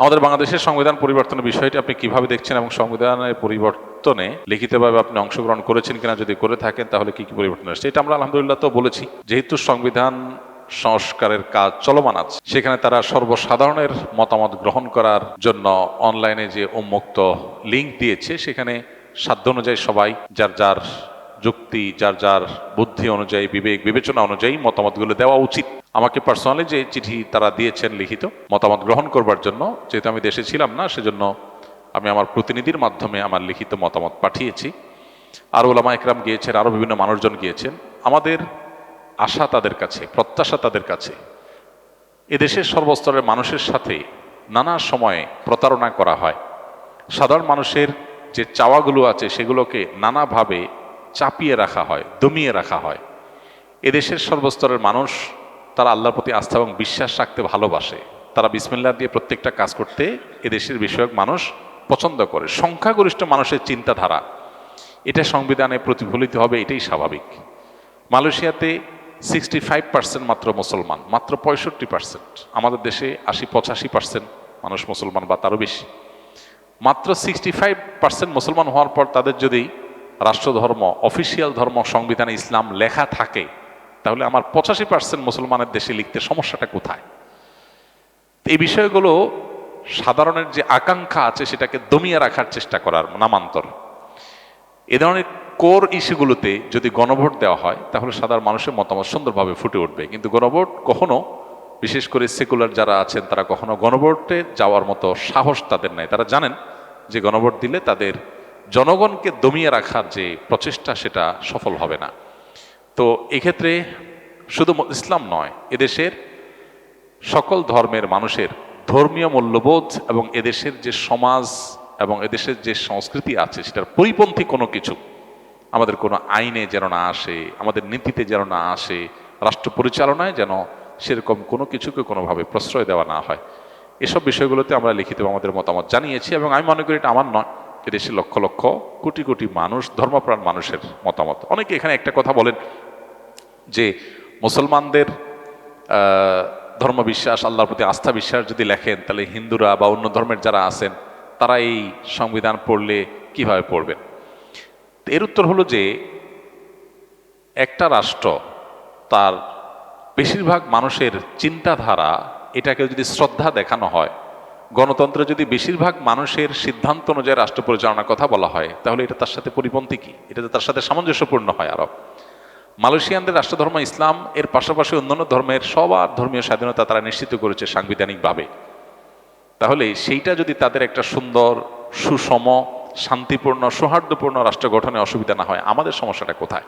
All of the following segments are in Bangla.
আমাদের বাংলাদেশের সংবিধান পরিবর্তনের বিষয়টি আপনি কীভাবে দেখছেন এবং সংবিধানের পরিবর্তনে লিখিতভাবে আপনি অংশগ্রহণ করেছেন কিনা যদি করে থাকেন, তাহলে কি কি পরিবর্তন আসছে? এটা আমরা আলহামদুলিল্লাহ তো বলেছি। যেহেতু সংবিধান সংস্কারের কাজ চলমান আছে, সেখানে তারা সর্বসাধারণের মতামত গ্রহণ করার জন্য অনলাইনে যে উন্মুক্ত লিঙ্ক দিয়েছে, সেখানে সাধ্য অনুযায়ী সবাই যার যার যুক্তি, যার যার বুদ্ধি অনুযায়ী, বিবেক, বিবেচনা অনুযায়ী মতামতগুলো দেওয়া উচিত। আমাকে পার্সোনালি যে চিঠি তারা দিয়েছেন লিখিত, মতামত গ্রহণ করবার জন্য, যেহেতু আমি দেশে ছিলাম না, সেজন্য আমি আমার প্রতিনিধির মাধ্যমে আমার লিখিত মতামত পাঠিয়েছি। আরও ওলামা একরাম গিয়েছেন আরও বিভিন্ন মানুষজন গিয়েছেন। আমাদের আশা তাদের কাছে, প্রত্যাশা তাদের কাছে। এদেশের সর্বস্তরের মানুষের সাথে নানা সময়ে প্রতারণা করা হয়। সাধারণ মানুষের যে চাওয়াগুলো আছে, সেগুলোকে নানাভাবে চাপিয়ে রাখা হয়, দমিয়ে রাখা হয়। এদেশের সর্বস্তরের মানুষ, তারা আল্লাহর প্রতি আস্থা এবং বিশ্বাস রাখতে ভালোবাসে। তারা বিসমিল্লা দিয়ে প্রত্যেকটা কাজ করতে এদেশের বিষয়ক মানুষ পছন্দ করে। সংখ্যাগরিষ্ঠ মানুষের চিন্তাধারা, এটা সংবিধানে প্রতিফলিত হবে, এটাই স্বাভাবিক। মালয়েশিয়াতে সিক্সটি ফাইভ পার্সেন্ট মাত্র মুসলমান, মাত্র পঁয়ষট্টি পার্সেন্ট আমাদের দেশে আশি, পঁচাশি পার্সেন্ট মানুষ মুসলমান বা তারও বেশি। মাত্র সিক্সটি ফাইভ পার্সেন্ট মুসলমান হওয়ার পর তাদের যদি রাষ্ট্রধর্ম, অফিসিয়াল ধর্ম, সংবিধানে ইসলাম লেখা থাকে, তাহলে আমার পঁচাশি পার্সেন্ট মুসলমানের দেশে লিখতে সমস্যাটা কোথায়? এই বিষয়গুলো সাধারণের যে আকাঙ্ক্ষা আছে সেটাকে দমিয়ে রাখার চেষ্টা করার নামান্তর। এ ধরনের কোর ইস্যুগুলোতে যদি গণভোট দেওয়া হয়, তাহলে সাধারণ মানুষের মতামত সুন্দরভাবে ফুটে উঠবে। কিন্তু গণভোট কখনো, বিশেষ করে সেকুলার যারা আছেন, তারা কখনো গণভোটে যাওয়ার মতো সাহস তাদের নাই। তারা জানেন যে গণভোট দিলে তাদের জনগণকে দমিয়ে রাখার যে প্রচেষ্টা, সেটা সফল হবে না। তো এক্ষেত্রে শুধু ইসলাম নয়, এদেশের সকল ধর্মের মানুষের ধর্মীয় মূল্যবোধ এবং এদেশের যে সমাজ এবং এদেশের যে সংস্কৃতি আছে, সেটার পরিপন্থী কোনো কিছু, আমাদের কোনো আইনে যেন না আসে, আমাদের নীতিতে যেন না আসে, রাষ্ট্র পরিচালনায় যেন সেরকম কোনো কিছুকে কোনোভাবে প্রশ্রয় দেওয়া না হয়। এসব বিষয়গুলোতে আমরা লিখিত আমাদের মতামত জানিয়েছি এবং আমি মনে করি এটা আমার নয়। এদেশে লক্ষ লক্ষ কোটি কোটি মানুষ, ধর্মপ্রাণ মানুষের মতামত। অনেকে এখানে একটা কথা বলেন যে মুসলমানদের ধর্মবিশ্বাস, আল্লাহর প্রতি আস্থা বিশ্বাস যদি লেখেন, তাহলে হিন্দুরা বা অন্য ধর্মের যারা আছেন, তারা এই সংবিধান পড়লে কীভাবে পড়বেন? এর উত্তর হলো যে, একটা রাষ্ট্র তার বেশিরভাগ মানুষের চিন্তাধারা এটাকে যদি শ্রদ্ধা দেখানো হয় গণতন্ত্রে যদি বেশিরভাগ মানুষের সিদ্ধান্ত অনুযায়ী রাষ্ট্র পরিচালনার কথা বলা হয়, তাহলে এটা তার সাথে পরিপন্থী কি? এটা তার সাথে সামঞ্জস্যপূর্ণ হয় আরব মালয়েশিয়ানদের রাষ্ট্রধর্ম ইসলাম, এর পাশাপাশি অন্যান্য ধর্মের সবার ধর্মীয় স্বাধীনতা তারা নিশ্চিত করেছে সাংবিধানিকভাবে। তাহলে সেইটা যদি তাদের একটা সুন্দর, সুষম, শান্তিপূর্ণ, সৌহার্দ্যপূর্ণ রাষ্ট্র গঠনে অসুবিধা না হয়, আমাদের সমস্যাটা কোথায়?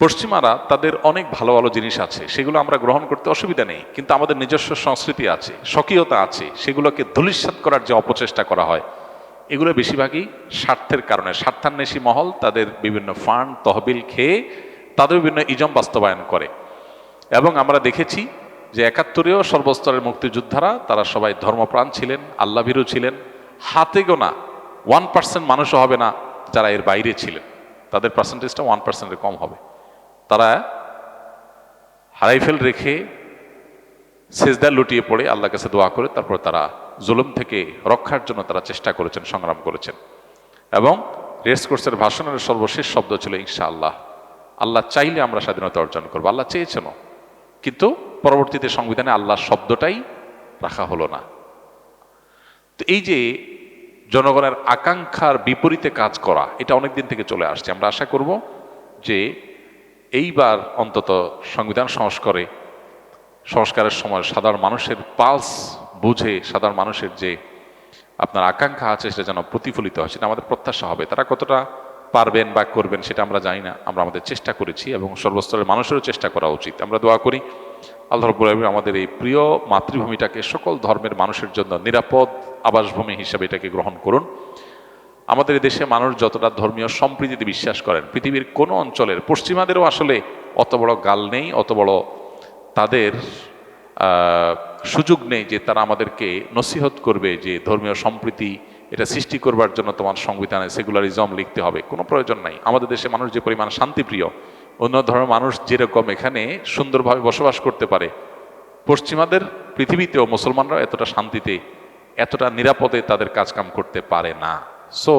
পশ্চিমারা তাদের অনেক ভালো ভালো জিনিস আছে, সেগুলো আমরা গ্রহণ করতে অসুবিধা নেই, কিন্তু আমাদের নিজস্ব সংস্কৃতি আছে, স্বকীয়তা আছে, সেগুলোকে ধূলিসাৎ করার যে অপচেষ্টা করা হয়, এগুলো বেশিরভাগই স্বার্থের কারণে। স্বার্থান্বেষী মহল তাদের বিভিন্ন ফান্ড, তহবিল খেয়ে তাদের বিভিন্ন ইজম বাস্তবায়ন করে। এবং আমরা দেখেছি যে একাত্তরেও সর্বস্তরের মুক্তিযোদ্ধারা, তারা সবাই ধর্মপ্রাণ ছিলেন আল্লাভীরু ছিলেন। হাতে গোনা ওয়ান পার্সেন্ট মানুষও হবে না যারা এর বাইরে ছিলেন। তাদের পার্সেন্টেজটা ওয়ান পার্সেন্টের কম হবে। তারা হারাইফেল রেখে সেজদা লুটিয়ে পড়ে আল্লাহ কাছে দোয়া করে, তারপর তারা জুলুম থেকে রক্ষার জন্য তারা চেষ্টা করেছেন, সংগ্রাম করেছেন। এবং রেস কোর্সের ভাষণের সর্বশেষ শব্দ ছিল ইনশা আল্লাহ আল্লাহ চাইলে আমরা স্বাধীনতা অর্জন করব, আল্লাহ চেয়েছেন কিন্তু পরবর্তীতে সংবিধানে আল্লাহ শব্দটাই রাখা হলো না। তো এই যে জনগণের আকাঙ্ক্ষার বিপরীতে কাজ করা, এটা অনেক দিন থেকে চলে আসছে। আমরা আশা করব যে এইবার অন্তত সংবিধান সংস্কারে, সংস্কারের সময় সাধারণ মানুষের পালস বুঝে, সাধারণ মানুষের যে আপনার আকাঙ্ক্ষা আছে সেটা যেন প্রতিফলিত হয়, সেটা আমাদের প্রত্যাশা হবে। তারা কতটা পারবেন বা করবেন সেটা আমরা জানি না। আমরা আমাদের চেষ্টা করেছি এবং সর্বস্তরের মানুষেরও চেষ্টা করা উচিত। আমরা দোয়া করি, আল্লাহ রব্বুল আমাদের এই প্রিয় মাতৃভূমিটাকে সকল ধর্মের মানুষের জন্য নিরাপদ আবাসভূমি হিসেবে এটাকে গ্রহণ করুন। আমাদের দেশে মানুষ যতটা ধর্মীয় সম্প্রীতিতে বিশ্বাস করেন, পৃথিবীর কোনো অঞ্চলের, পশ্চিমাদেরও আসলে অত বড় গাল নেই, অত বড় তাদের সুযোগ নেই যে তারা আমাদেরকে নসিহত করবে যে ধর্মীয় সম্প্রীতি এটা সৃষ্টি করবার জন্য তোমার সংবিধানে সেকুলারিজম লিখতে হবে, কোনো প্রয়োজন নাই। আমাদের দেশে মানুষ যে পরিমাণ শান্তিপ্রিয়, অন্য ধর্মের মানুষ যেরকম এখানে সুন্দরভাবে বসবাস করতে পারে, পশ্চিমাদের পৃথিবীতেও মুসলমানরা এতটা শান্তিতে, এতটা নিরাপদে তাদের কাজকাম করতে পারে না। সো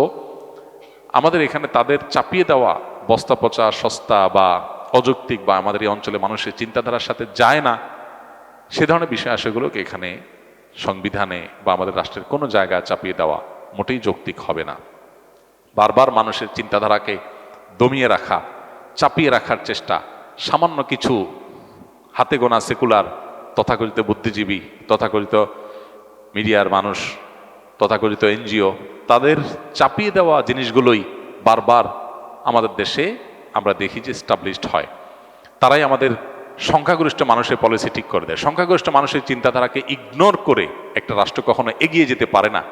আমাদের এখানে তাদের চাপিয়ে দেওয়া বস্তা পচা, সস্তা বা অযৌক্তিক বা আমাদের এই অঞ্চলে মানুষের চিন্তাধারার সাথে যায় না, সে ধরনের বিষয় আশয়গুলোকে এখানে সংবিধানে বা আমাদের রাষ্ট্রের কোনো জায়গায় চাপিয়ে দেওয়া মোটেই যৌক্তিক হবে না। বারবার মানুষের চিন্তাধারাকে দমিয়ে রাখা, চাপিয়ে রাখার চেষ্টা, সামান্য কিছু হাতে গোনা সেকুলার, তথাকথিত বুদ্ধিজীবী, তথাকথিত মিডিয়ার মানুষ, তথাকথিত এনজিও তাদের চাপিয়ে দেওয়া জিনিসগুলোই বারবার আমাদের দেশে আমরা দেখি যে স্টাবলিশড হয়। তারাই আমাদের সংখ্যাগরিষ্ঠ মানুষের পলিসি ঠিক করে দেয়। সংখ্যাগরিষ্ঠ মানুষের চিন্তাধারাকে ইগনোর করে একটা রাষ্ট্র কখনো এগিয়ে যেতে পারে না।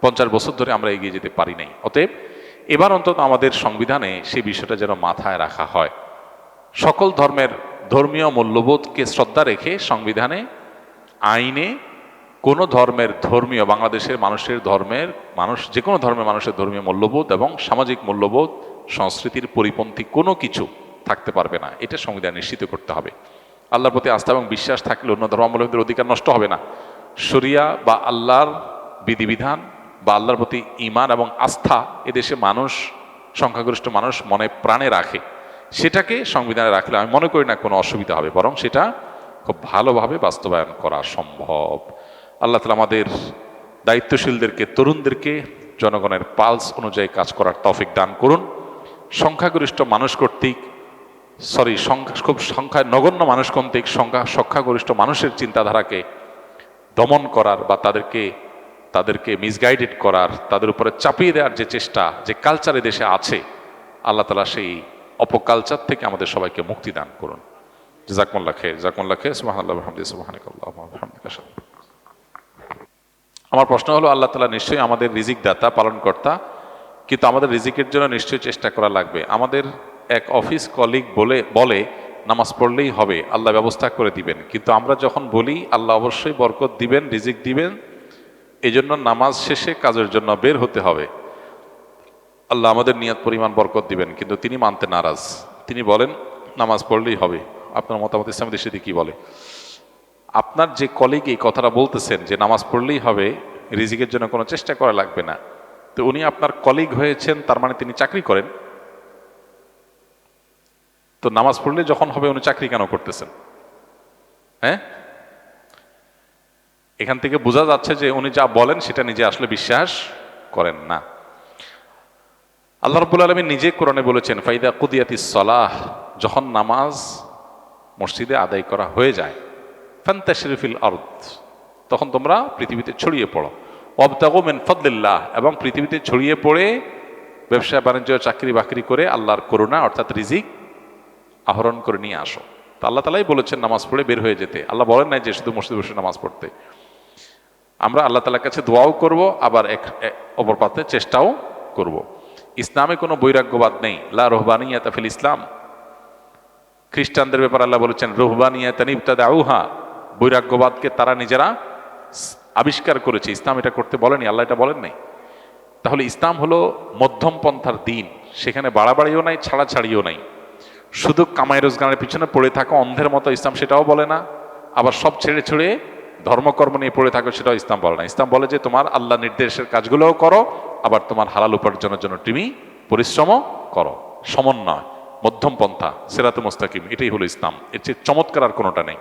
পঞ্চাশ বছর ধরে আমরা এগিয়ে যেতে পারি নাই। অতএব এবার অন্তত আমাদের সংবিধানে সেই বিষয়টা যেন মাথায় রাখা হয়। সকল ধর্মের ধর্মীয় মূল্যবোধকে শ্রদ্ধা রেখে সংবিধানে, আইনে কোনো ধর্মের ধর্মীয়, বাংলাদেশের মানুষের ধর্মের মানুষ, যে কোনো ধর্মের মানুষের ধর্মীয় মূল্যবোধ এবং সামাজিক মূল্যবোধ, সংস্কৃতির পরিপন্থী কোনো কিছু থাকতে পারবে না। এটা সংবিধান নিশ্চিত করতে হবে। আল্লাহর প্রতি আস্থা এবং বিশ্বাস থাকলে অন্য ধর্মাবলম্বীদের অধিকার নষ্ট হবে না। শরিয়া বা আল্লাহর বিধিবিধান বা আল্লাহর প্রতি ইমান এবং আস্থা এদেশে মানুষ, সংখ্যাগরিষ্ঠ মানুষ মনে প্রাণে রাখে। সেটাকে সংবিধানে রাখলে আমি মনে করি না কোনো অসুবিধা হবে, বরং সেটা খুব ভালোভাবে বাস্তবায়ন করা সম্ভব। আল্লাহ তালা আমাদের দায়িত্বশীলদেরকে, তরুণদেরকে জনগণের পালস অনুযায়ী কাজ করার তৌফিক দান করুন। সংখ্যাগরিষ্ঠ মানুষ কর্তৃক, সরি, সংখ্যা, খুব সংখ্যায় নগণ্য মানুষ কর্তৃক সংখ্যা, সংখ্যাগরিষ্ঠ মানুষের চিন্তাধারাকে দমন করার বা তাদেরকে তাদেরকে মিসগাইডেড করার, তাদের উপরে চাপিয়ে দেওয়ার যে চেষ্টা, যে কালচারে দেশে আছে, আল্লাহ তালা সেই অপকালচার থেকে আমাদের সবাইকে মুক্তি দান করুন। জাকমুল্লা খে জাকমুল্লা খে সুবাহ আমার প্রশ্ন হলো, আল্লাহ তালা নিশ্চয়ই আমাদের রিজিক দাতা পালনকর্তা, কিন্তু আমাদের রিজিকের জন্য নিশ্চয়ই চেষ্টা করা লাগবে। আমাদের এক অফিস কলিগ বলে বলে নামাজ পড়লেই হবে, আল্লাহ ব্যবস্থা করে দিবেন। কিন্তু আমরা যখন বলি, আল্লাহ অবশ্যই বরকত দিবেন, রিজিক দিবেন এই জন্য নামাজ শেষে কাজের জন্য বের হতে হবে। আল্লাহ আমাদের নিয়াত পরিমাণ বরকত দিবেন, কিন্তু তিনি মানতে নারাজ। তিনি বলেন, নামাজ পড়লেই হবে। আপনার মতামত ইসলামী দেশে কি বলে? আপনার যে কলিগ এই কথাটা বলতেছেন যে নামাজ পড়লেই হবে, রিজিকের জন্য কোনো চেষ্টা করা লাগবে না। তো উনি আপনার কলিগ হয়েছেন, তার মানে তিনি চাকরি করেন। তো নামাজ পড়লে যখন হবে উনি চাকরি কেন করতেছেন? হ্যাঁ? এখান থেকে বোঝা যাচ্ছে যে উনি যা বলেন সেটা নিজে আসলে বিশ্বাস করেন না। আল্লাহ রব্বুল আলমী নিজে কোরআনে বলেছেন, ফাইদা কুদিয়াতি সলাহ যখন নামাজ মসজিদে আদায় করা হয়ে যায় ফান্তা শরীফিল তখন তোমরা পৃথিবীতে ছড়িয়ে পড়ো। অবতাগো মেন ফদলিল্লাহ, এবং পৃথিবীতে ছড়িয়ে পড়ে ব্যবসা, বাণিজ্য, চাকরি, বাকরি করে আল্লাহর করুণা, অর্থাৎ রিজিক আহরণ করে নিয়ে আসো। তা আল্লাহ তালাই বলেছেন, নামাজ পড়ে বের হয়ে যেতে। আল্লাহ বলেন নাই যে শুধু মসজিদে বসে নামাজ পড়তে। আমরা আল্লাহ তালার কাছে দোয়াও করব, আবার এক অপর পাতে চেষ্টাও করব। ইসলামে কোনো বৈরাগ্যবাদ নেই। লা রোহবানিয়া তাফিল ইসলাম। খ্রিস্টানদের ব্যাপার আল্লাহ বলেছেন রোহবানিয়া তানিবতাদ আউহা বৈরাগ্যবাদকে তারা নিজেরা আবিষ্কার করেছে। ইসলাম এটা করতে বলেনি, আল্লাহ এটা বলেন নাই। তাহলে ইসলাম হলো মধ্যম পন্থার দিন। সেখানে বাড়াবাড়িও নাই, ছাড়াছাড়িও নাই। শুধু কামাই রোজগারের পিছনে পড়ে থাকা অন্ধের মতো ইসলাম সেটাও বলে না। আবার সব ছেড়ে ছেড়ে ধর্মকর্ম নিয়ে পড়ে থাকো সেটাও ইসলাম বলে না। ইসলাম বলে যে, তোমার আল্লাহ নির্দেশের কাজগুলোও করো, আবার তোমার হালাল উপার্জনের জন্য তুমি পরিশ্রমও করো। সমন্বয়, মধ্যম পন্থা সেরাতে মোস্তাকিম, এটাই হলো ইসলাম। এর চেয়ে চমৎকার আর কোনোটা নেই।